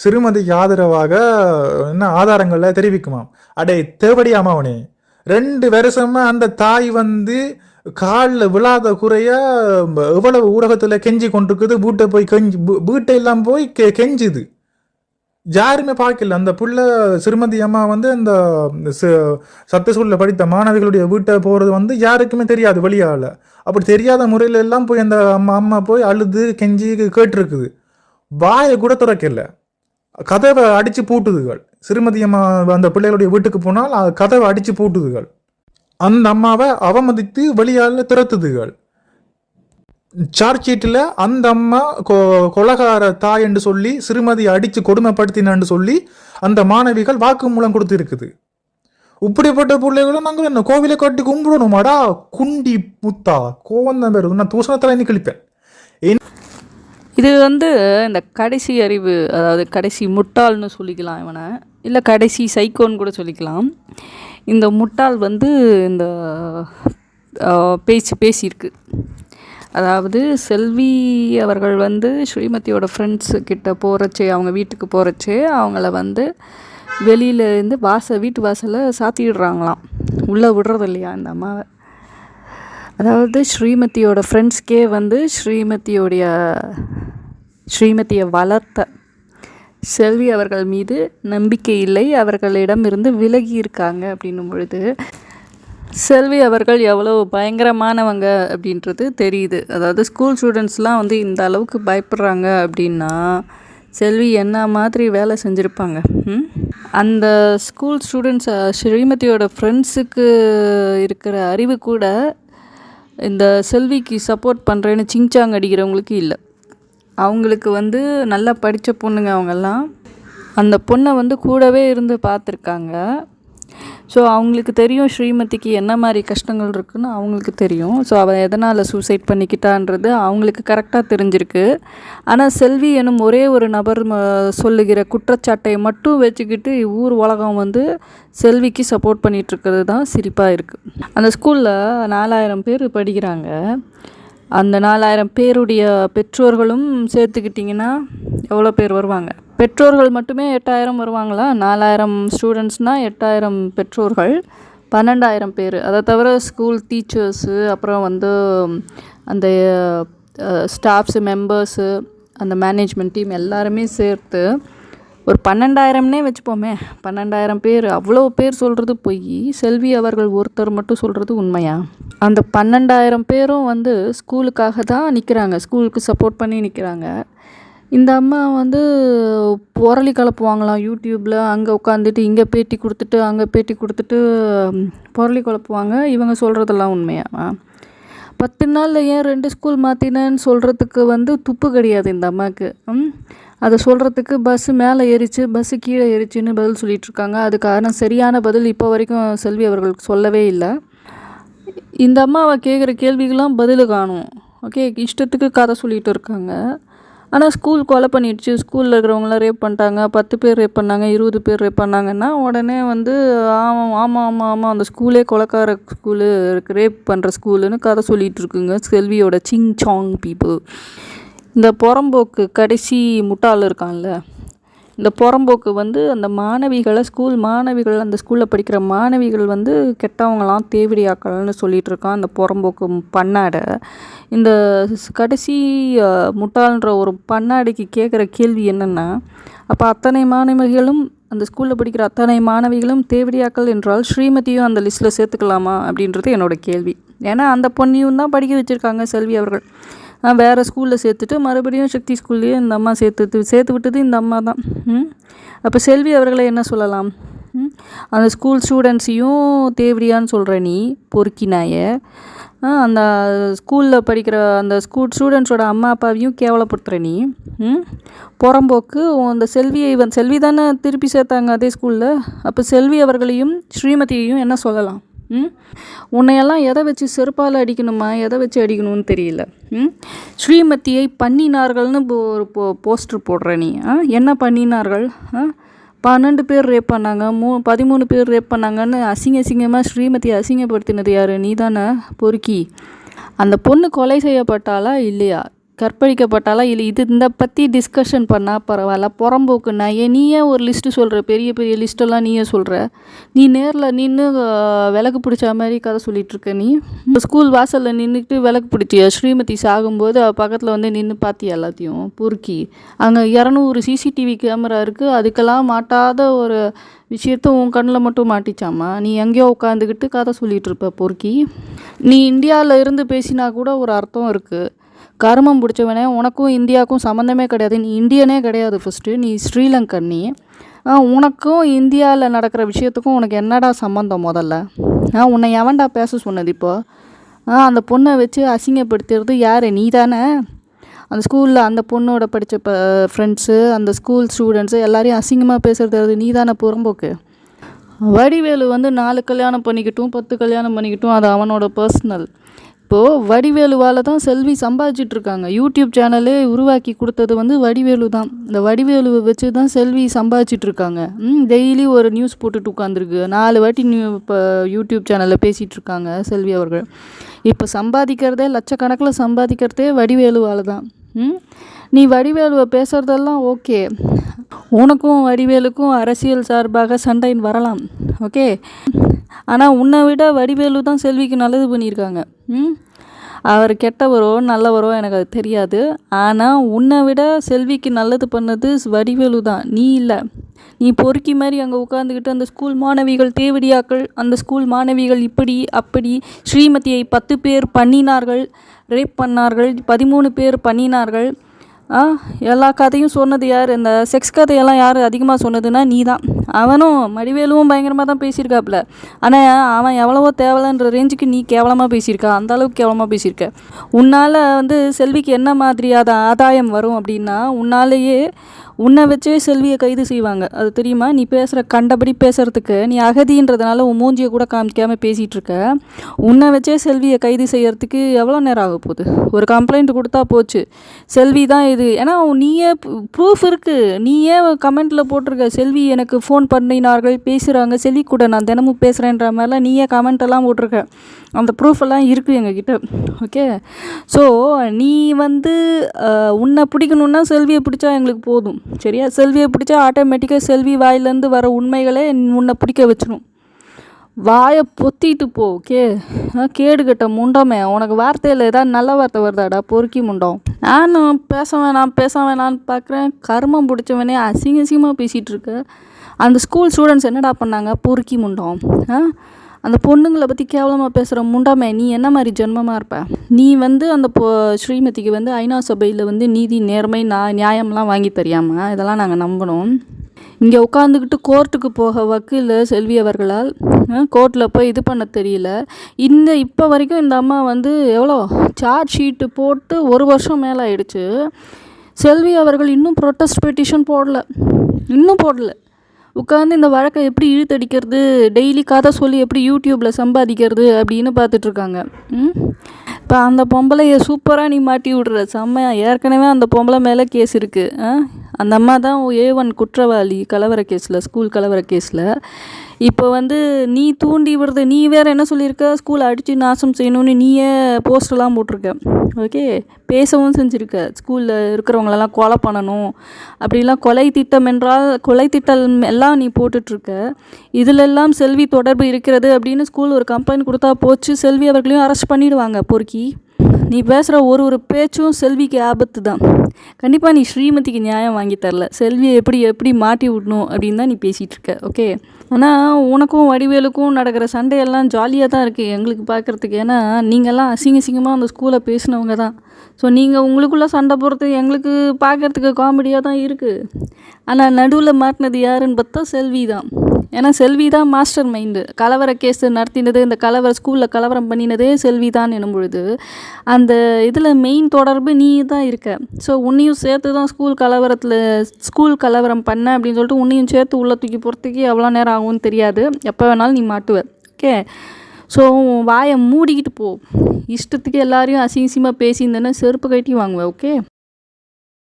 சிறுமதிக்கு ஆதரவாக என்ன ஆதாரங்களில் தெரிவிக்குமாம். அடே தேவடியாமா அவனே ரெண்டு வருஷமா அந்த தாய் வந்து காலில் விழாத குறைய எவ்வளவு ஊடகத்தில் கெஞ்சி கொண்டிருக்குது வீட்டை போய் கெஞ்சி வீட்டை எல்லாம் போய் கெ கெஞ்சுது. யாருமே பார்க்கல. அந்த புள்ள சிறுமதி அம்மா வந்து அந்த ச- ஸ்கூலில் படித்த மாணவிகளுடைய வீட்டை போகிறது வந்து யாருக்குமே தெரியாது வெளியால். அப்படி தெரியாத முறையில எல்லாம் போய் அந்த அம்மா அம்மா போய் அழுது கெஞ்சி கேட்டிருக்குது. வாயை கூட திறக்கலை. கதவை அடித்து பூட்டுதுகள். சிறுமதி அம்மா அந்த பிள்ளைகளுடைய வீட்டுக்கு போனால் கதவை அடித்து பூட்டுதுகள். அந்த அம்மாவை அவமதித்து வெளியால் திறத்துதுகள் சார்ஜ் ஷீட்டில் அந்த அம்மா கொ கொலகார தாய் என்று சொல்லி சிறுமதியை அடித்து கொடுமைப்படுத்தினான்னு சொல்லி அந்த மாணவிகள் வாக்குமூலம் கொடுத்துருக்குது. இப்படிப்பட்ட பிள்ளைகளும் நாங்கள் என்ன கோவிலை கட்டி கும்பிடணுமாடா? குண்டி முத்தா கோவம் தான் பேர் நான் தூசணத்தில் இன்னி கழிப்பேன். இது வந்து இந்த கடைசி அறிவு அதாவது கடைசி முட்டாள்னு சொல்லிக்கலாம் இவனை. இல்லை கடைசி சைக்கோன்னு கூட சொல்லிக்கலாம். இந்த முட்டாள் வந்து இந்த பேச்சு பேசியிருக்கு. அதாவது செல்வி அவர்கள் வந்து ஸ்ரீமதியோட ஃப்ரெண்ட்ஸு கிட்ட போகிறச்சே அவங்க வீட்டுக்கு போகிறச்சே அவங்கள வந்து வெளியில இருந்து வாச வீட்டு வாசலில் சாத்திடுறாங்களாம் உள்ளே விடுறது இல்லையா இந்த அம்மாவை? அதாவது ஸ்ரீமதியோட ஃப்ரெண்ட்ஸ்க்கே வந்து ஸ்ரீமதியோடைய ஸ்ரீமதியை வளர்த்த செல்வி அவர்கள் மீது நம்பிக்கை இல்லை. அவர்களிடமிருந்து விலகி இருக்காங்க அப்படின்னும் பொழுது செல்வி அவர்கள் எவ்வளோ பயங்கரமானவங்க அப்படின்றது தெரியுது. அதாவது ஸ்கூல் ஸ்டூடெண்ட்ஸ்லாம் வந்து இந்த அளவுக்கு பயப்படுறாங்க அப்படின்னா செல்வி என்ன மாதிரி வேலை செஞ்சுருப்பாங்க? அந்த ஸ்கூல் ஸ்டூடெண்ட்ஸ் ஸ்ரீமதியோட ஃப்ரெண்ட்ஸுக்கு இருக்கிற அறிவு கூட இந்த செல்விக்கு சப்போர்ட் பண்ணுறேன்னு சிங்சாங் அடிக்கிறவங்களுக்கு இல்லை. அவங்களுக்கு வந்து நல்லா படித்த பொண்ணுங்க அவங்கெல்லாம். அந்த பொண்ணை வந்து கூடவே இருந்து பார்த்துருக்காங்க. ஸோ அவங்களுக்கு தெரியும் ஸ்ரீமதிக்கு என்ன மாதிரி கஷ்டங்கள் இருக்குன்னு அவங்களுக்கு தெரியும். ஸோ அவள் எதனால் சூசைட் பண்ணிக்கிட்டான்றது அவங்களுக்கு கரெக்டாக தெரிஞ்சிருக்கு. ஆனால் செல்வி எனும் ஒரே ஒரு நபர் சொல்லுகிற குற்றச்சாட்டை மட்டும் வச்சுக்கிட்டு ஊர் உலகம் வந்து செல்விக்கு சப்போர்ட் பண்ணிகிட்ருக்கிறது தான் சிரிப்பாக இருக்குது அந்த ஸ்கூலில் நாலாயிரம் பேர் படிக்கிறாங்க. அந்த நாலாயிரம் பேருடைய பெற்றோர்களும் சேர்த்துக்கிட்டிங்கன்னா எவ்வளோ பேர் வருவாங்க? பெற்றோர்கள் மட்டுமே எட்டாயிரம் வருவாங்களா? நாலாயிரம் ஸ்டூடெண்ட்ஸ்னால் எட்டாயிரம் பெற்றோர்கள் பன்னெண்டாயிரம் பேர். அதை தவிர ஸ்கூல் டீச்சர்ஸு அப்புறம் வந்து அந்த ஸ்டாஃப்ஸு மெம்பர்ஸு அந்த மேனேஜ்மெண்ட் டீம் எல்லாருமே சேர்த்து ஒரு பன்னெண்டாயிரம்னே வச்சுப்போமே பன்னெண்டாயிரம் பேர் அவ்வளோ பேர் சொல்கிறது பொய். செல்வி அவர்கள் ஒருத்தர் மட்டும் சொல்கிறது உண்மையா? அந்த பன்னெண்டாயிரம் பேரும் வந்து ஸ்கூலுக்காக தான் நிற்கிறாங்க ஸ்கூலுக்கு சப்போர்ட் பண்ணி நிற்கிறாங்க இந்த அம்மா வந்து புரளி கலப்புவாங்களாம் யூடியூப்பில் அங்கே உட்காந்துட்டு இங்கே பேட்டி கொடுத்துட்டு அங்கே பேட்டி கொடுத்துட்டு புரளி கலப்புவாங்க. இவங்க சொல்கிறதெல்லாம் உண்மையா? பத்து நாளில் ஏன் ரெண்டு ஸ்கூல் மாற்றினேன்னு சொல்கிறதுக்கு வந்து துப்பு கிடையாது இந்த அம்மாவுக்கு ம் அதை சொல்கிறதுக்கு பஸ்ஸு மேலே ஏறிச்சு பஸ்ஸு கீழே ஏறிச்சுன்னு பதில் சொல்லிகிட்ருக்காங்க அதுக்கான சரியான பதில் இப்போ வரைக்கும் செல்வி அவர்களுக்கு சொல்லவே இல்லை. இந்த அம்மாவை கேட்குற கேள்விக்கெலாம் பதில் காணும். ஓகே இஷ்டத்துக்கு கதை சொல்லிகிட்டு இருக்காங்க. ஆனால் ஸ்கூல் கொலை பண்ணிடுச்சு. ஸ்கூலில் இருக்கிறவங்களாம் ரேப் பண்ணிட்டாங்க. பத்து பேர் ரேப் பண்ணாங்க இருபது பேர் ரேப் பண்ணாங்கன்னா உடனே வந்து ஆமாம் ஆமாம் ஆமாம் ஆமாம் அந்த ஸ்கூலே கொலைக்கார ஸ்கூலு ரேப் பண்ணுற ஸ்கூலுன்னு கதை சொல்லிகிட்ருக்குங்க செல்வியோட சிங் சாங் பீப்புள் இந்த புறம்போக்கு கடைசி முட்டாள் இருக்கான்ல இந்த புறம்போக்கு வந்து அந்த மாணவிகளை ஸ்கூல் மாணவிகள் அந்த ஸ்கூலில் படிக்கிற மாணவிகள் வந்து கெட்டவங்களாம் தேவடியாக்கள்னு சொல்லிகிட்டு இருக்கான் அந்த புறம்போக்கு பண்ணாடை. இந்த கடைசி முட்டாள்ன்ற ஒரு பண்ணாடைக்கு கேட்குற கேள்வி என்னென்னா அப்போ அத்தனை மாணவிகளும் அந்த ஸ்கூலில் படிக்கிற அத்தனை மாணவிகளும் தேவடியாக்கள் என்றால் ஸ்ரீமதியும் அந்த லிஸ்ட்டில் சேர்த்துக்கலாமா அப்படின்றது என்னோட கேள்வி. ஏன்னா அந்த பொண்ணையும் தான் படிக்க வச்சுருக்காங்க செல்வி அவர்கள். நான் வேறு ஸ்கூலில் சேர்த்துட்டு மறுபடியும் சக்தி ஸ்கூல்லையே இந்த அம்மா சேர்த்து சேர்த்து விட்டது இந்த அம்மா தான். ம்? அப்போ செல்வி அவர்களை என்ன சொல்லலாம்? ம்? அந்த ஸ்கூல் ஸ்டூடெண்ட்ஸையும் தேவடியான்னு சொல்கிற நீ பொறுக்கினாய அந்த ஸ்கூலில் படிக்கிற அந்த ஸ்கூல் ஸ்டூடெண்ட்ஸோட அம்மா அப்பாவையும் கேவலப்படுத்துகிற நீ. ம்? புறம்போக்கு அந்த செல்வியை வந்து செல்வி தானே திருப்பி சேர்த்தாங்க அதே ஸ்கூலில் அப்போ செல்வி அவர்களையும் ஸ்ரீமதியையும் என்ன சொல்லலாம்? ம்? உன்னையெல்லாம் எதை வச்சு செருப்பால் அடிக்கணுமா? எதை வச்சு அடிக்கணும்னு தெரியல. ம்? ஸ்ரீமதியை பண்ணினார்கள்னு இப்போ ஒரு போ போஸ்டர் போடுற நீ. ஆ? என்ன பண்ணினார்கள்? ஆ? பன்னெண்டு பேர் ரேப் பண்ணாங்க. மூ பதிமூணு பேர் ரேப் பண்ணாங்கன்னு அசிங்க அசிங்கமாக ஸ்ரீமதியை அசிங்கப்படுத்தினது யார்? நீ தானே பொறுக்கி. அந்த பொண்ணு கொலை செய்யப்பட்டாளா? இல்லையா? கற்பழிக்கப்பட்டாலாம் இல்லை இது இந்த பற்றி டிஸ்கஷன் பண்ணால் பரவாயில்ல. புறம்போக்கு ஏன் நீயே ஒரு லிஸ்ட்டு சொல்கிற பெரிய பெரிய லிஸ்ட்டெல்லாம் நீயே சொல்கிற நீ நேரில் நின்று விளக்கு பிடிச்ச மாதிரி கதை சொல்லிகிட்ருக்க நீ. நீ ஸ்கூல் வாசலில் நின்றுக்கிட்டு விளக்கு பிடிச்சியா? ஸ்ரீமதி சாகும்போது அவள் பக்கத்தில் வந்து நின்று பார்த்தியா எல்லாத்தையும்? பொறுக்கி. அங்கே இரநூறு சிசிடிவி கேமரா இருக்குது அதுக்கெல்லாம் மாட்டாத ஒரு விஷயத்த உன் கண்ணில் மட்டும் மாட்டிச்சாமா? நீ எங்கேயோ உட்காந்துக்கிட்டு கதை சொல்லிகிட்ருப்ப இருப்ப பொறுக்கி. நீ இந்தியாவில் இருந்து பேசினா கூட ஒரு அர்த்தம் இருக்குது கருமம் பிடிச்சவனே உனக்கும் இந்தியாவுக்கும் சம்மந்தமே கிடையாது. நீ இந்தியனே கிடையாது ஃபஸ்ட்டு நீ ஸ்ரீலங்கன் நீ. ஆ, உனக்கும் இந்தியாவில் நடக்கிற விஷயத்துக்கும் உனக்கு என்னடா சம்மந்தம் முதல்ல? ஆ உன்னை எவன்டா பேச சொன்னது இப்போ? ஆ அந்த பொண்ணை வச்சு அசிங்கப்படுத்துறது யார்? நீ தானே அந்த ஸ்கூலில் அந்த பொண்ணோட படித்த ப ஃப்ரெண்ட்ஸு அந்த ஸ்கூல் ஸ்டூடெண்ட்ஸு எல்லாரையும் அசிங்கமாக பேசுகிறது நீ தானே புறம்போக்கு. வடிவேலு வந்து நாலு கல்யாணம் பண்ணிக்கிட்டும் பத்து கல்யாணம் பண்ணிக்கட்டும் அது அவனோட பர்சனல் இப்போது வடிவேலுவால் தான் செல்வி சம்பாதிச்சிட்டு இருக்காங்க யூடியூப் சேனலே உருவாக்கி கொடுத்தது வந்து வடிவேலு தான். இந்த வடிவேலுவை வச்சு தான் செல்வி சம்பாதிச்சிட்டு இருக்காங்க டெய்லி ஒரு நியூஸ் போட்டுட்டு உட்காந்துருக்கு. நாலு வாட்டி நியூ இப்போ யூடியூப் சேனலில் பேசிகிட்டு இருக்காங்க செல்வி அவர்கள். இப்போ சம்பாதிக்கிறதே லட்சக்கணக்கில் சம்பாதிக்கிறதே வடிவேலுவால் தான். ம் நீ வடிவேலுவை பேசுகிறதெல்லாம் ஓகே. உனக்கும் வடிவேலுக்கும் அரசியல் சார்பாக சண்டைன்னு வரலாம். ஓகே? ஆனால் உன்னை விட வடிவேலு தான் செல்விக்கு நல்லது பண்ணியிருக்காங்க. ம்? அவர் கெட்டவரோ நல்லவரோ எனக்கு அது தெரியாது. ஆனால் உன்னை விட செல்விக்கு நல்லது பண்ணது வடிவேலு தான். நீ இல்லை. நீ பொறுக்கி மாதிரி அங்கே உட்காந்துக்கிட்டு அந்த ஸ்கூல் மாணவிகள் தேவடியாக்கள் அந்த ஸ்கூல் மாணவிகள் இப்படி அப்படி ஸ்ரீமதியை பத்து பேர் பண்ணினார்கள் ரேப் பண்ணார்கள் பதிமூணு பேர் பண்ணினார்கள். எல்லா கதையும் சொன்னது யார்? இந்த செக்ஸ் கதையெல்லாம் யார் அதிகமாக சொன்னதுன்னா நீ தான் அவனும் மடிவேலுவும் பயங்கரமாக தான் பேசியிருக்காப்புல. ஆனால் அவன் எவ்வளவோ தேவலைன்ற ரேஞ்சுக்கு நீ கேவலமாக பேசியிருக்கா அந்த அளவுக்கு கேவலமாக பேசியிருக்க. உன்னால் வந்து செல்விக்கு என்ன மாதிரியான ஆதாயம் வரும் அப்படின்னா உன்னாலேயே உன்னை வச்சே செல்வியை கைது செய்வாங்க. அது தெரியுமா? நீ பேசுகிற கண்டபடி பேசுகிறதுக்கு நீ அகதின்றதுனால உன் மூஞ்சியை கூட காமிக்காமல் பேசிகிட்ருக்க உன்னை வச்சே செல்வியை கைது செய்கிறதுக்கு எவ்வளோ நேரம் ஆக போகுது? ஒரு கம்ப்ளைண்ட் கொடுத்தா போச்சு. செல்வி தான் இது. ஏன்னா நீயே ப்ரூஃப் இருக்குது நீயே கமெண்ட்டில் போட்டிருக்க செல்வி எனக்கு ஃபோன் பண்ணினார்கள் பேசுகிறாங்க செல்வி கூட நான் தினமும் பேசுகிறேன்ற மாதிரிலாம் நீயே கமெண்ட்டெல்லாம் போட்டிருக்க. அந்த ப்ரூஃப் எல்லாம் இருக்குது எங்ககிட்ட. ஓகே ஸோ நீ வந்து உன்னை பிடிக்கணுன்னா செல்வியை பிடிச்சா எங்களுக்கு போதும். சரியா? செல்வியை பிடிச்சா ஆட்டோமேட்டிக்காக செல்வி வாயிலேருந்து வர உண்மைகளே உன்னை பிடிக்க வச்சிடும் வாயை பொத்திட்டு போ ஓகே கேடு கட்ட முண்டமே. உனக்கு வார்த்தையில் ஏதாவது நல்ல வார்த்தை வருதாடா? பொறுக்கி முண்டம். நானும் பேச வேணாம் பேச வேணான்னு பார்க்குறேன் கர்மம் பிடிச்சவனே அசிங்க அசிங்கமாக பேசிகிட்டு இருக்க. அந்த ஸ்கூல் ஸ்டூடெண்ட்ஸ் என்னடா பண்ணாங்க? பொறுக்கி முண்டம். ஆ? அந்த பொண்ணுங்களை பற்றி கேவலமாக பேசுகிற முண்டாமே நீ என்ன மாதிரி ஜென்மமாக இருப்ப? நீ வந்து அந்த பொ ஸ்ரீமதிக்கு வந்து ஐநா சபையில் வந்து நீதி நேர்மை நான் நியாயம்லாம் வாங்கி தெரியாமல் இதெல்லாம் நாங்கள் நம்பணும். இங்கே உட்காந்துக்கிட்டு கோர்ட்டுக்கு போக வக்கீல் செல்வி அவர்களால் கோர்ட்டில் போய் இது பண்ண தெரியல. இந்த இப்போ வரைக்கும் இந்த அம்மா வந்து எவ்வளோ? சார்ஜ் ஷீட்டு போட்டு ஒரு வருஷம் மேலே ஆயிடுச்சு செல்வி அவர்கள் இன்னும் ப்ரொட்டஸ்ட் பெட்டிஷன் போடல. இன்னும் போடல. உட்காந்து இந்த வழக்கை எப்படி இழுத்தடிக்கிறது டெய்லி கதை சொல்லி எப்படி யூடியூப்பில் சம்பாதிக்கிறது அப்படின்னு பார்த்துட்ருக்காங்க. ம்? இப்போ அந்த பொம்பளைய சூப்பராக நீ மாட்டி விடுற. செம்மையா. ஏற்கனவே அந்த பொம்பளை மேலே கேஸ் இருக்குது ஆ? அந்த அம்மா தான் ஏ ஒன் குற்றவாளி கலவர கேஸில் ஸ்கூல் கலவர கேஸில். இப்போ வந்து நீ தூண்டி விடுறது நீ வேறு என்ன சொல்லியிருக்க? ஸ்கூலை அடித்து நாசம் செய்யணும்னு நீயே போஸ்டெல்லாம் போட்டிருக்க. ஓகே பேசவும் செஞ்சுருக்க. ஸ்கூலில் இருக்கிறவங்களெல்லாம் கொலை பண்ணணும். அப்படிலாம் கொலை திட்டம் என்றால் கொலை திட்டம் எல்லாம் நீ போட்டுட்ருக்க இதிலெல்லாம் செல்வி தொடர்பு இருக்கிறது அப்படின்னு ஸ்கூல் ஒரு கம்ப்ளைண்ட் கொடுத்தா போச்சு. செல்வி அவர்களையும் அரெஸ்ட் பண்ணிடுவாங்க பொறுக்கி. நீ பேசுகிற ஒரு ஒரு பேச்சும் செல்விக்கு ஆபத்து தான். கண்டிப்பாக நீ ஸ்ரீமதிக்கு நியாயம் வாங்கி தரல. செல்வியை எப்படி எப்படி மாட்டி விடணும் அப்படின்னு தான் நீ பேசிகிட்ருக்க ஓகே? ஆனால் உனக்கும் வடிவேலுக்கும் நடக்கிற சண்டையெல்லாம் ஜாலியாக தான் இருக்குது எங்களுக்கு பார்க்குறதுக்கு ஏன்னா நீங்கள்லாம் அசிங்க அசிங்கமாக அந்த ஸ்கூலில் பேசினவங்க தான். ஸோ நீங்கள் உங்களுக்குள்ளே சண்டை போகிறது எங்களுக்கு பார்க்குறதுக்கு காமெடியாக தான் இருக்குது ஆனால் நடுவில் மாட்டினது யாருன்னு பார்த்தா செல்வி தான். ஏன்னா செல்வி தான் மாஸ்டர் மைண்டு கலவர கேஸ் நடத்தினது இந்த கலவர ஸ்கூலில் கலவரம் பண்ணினதே செல்வி தான் எனும் பொழுது அந்த இதில் மெயின் தொடர்பு நீ தான் இருக்க. ஸோ உன்னையும் சேர்த்து தான் ஸ்கூல் கலவரத்தில் ஸ்கூல் கலவரம் பண்ண அப்படின்னு சொல்லிட்டு உன்னையும் சேர்த்து உள்ள தூக்கி போகிறதுக்கு எவ்வளோ நேரம் ஆகும்னு தெரியாது. எப்போ வேணாலும் நீ மாட்டுவ. ஓகே ஸோ வாயை மூடிக்கிட்டு போ. இஷ்டத்துக்கு எல்லாரையும் அசிங்கசியமாக பேசியிருந்தேன்னா செருப்பு கட்டி வாங்குவேன் ஓகே